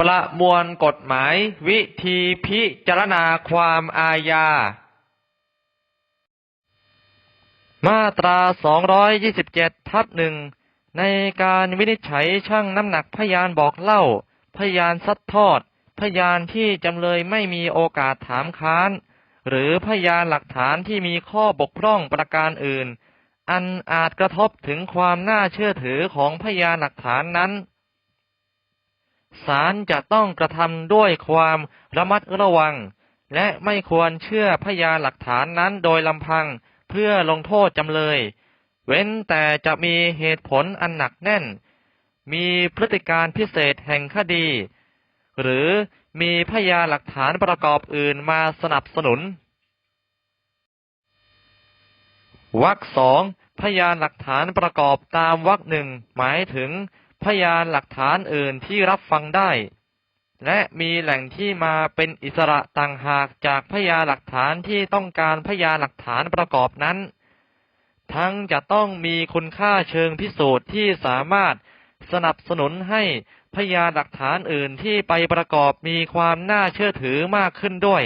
ประมวลกฎหมาย วิธีพิจารณาความอาญา มาตรา 227 ทับหนึ่งในการวินิจฉัยชั่งน้ำหนักพยานบอกเล่า พยานซัดทอด พยานที่จำเลยไม่มีโอกาสถามค้าน หรือพยานหลักฐานที่มีข้อบกพร่องประการอื่น อันอาจกระทบถึงความน่าเชื่อถือของพยานหลักฐานนั้น ศาลจะต้องกระทำด้วยความระมัดระวัง และไม่ควรเชื่อพยานหลักฐานนั้นโดยลำพังเพื่อลงโทษจำเลย เว้นแต่จะมีเหตุผลอันหนักแน่น มีพฤติการพิเศษแห่งคดี หรือมีพยานหลักฐานประกอบอื่นมาสนับสนุนวรรคสองพยานหลักฐานประกอบตามวรรคหนึ่งหมายถึง พยานหลักฐานอื่นที่รับฟังได้ และมีแหล่งที่มาเป็นอิสระต่างหากจากพยานหลักฐานที่ต้องการพยานหลักฐานประกอบนั้น ทั้งจะต้องมีคุณค่าเชิงพิสูจน์ที่สามารถสนับสนุนให้พยานหลักฐานอื่นที่ไปประกอบมีความน่าเชื่อถือมากขึ้นด้วย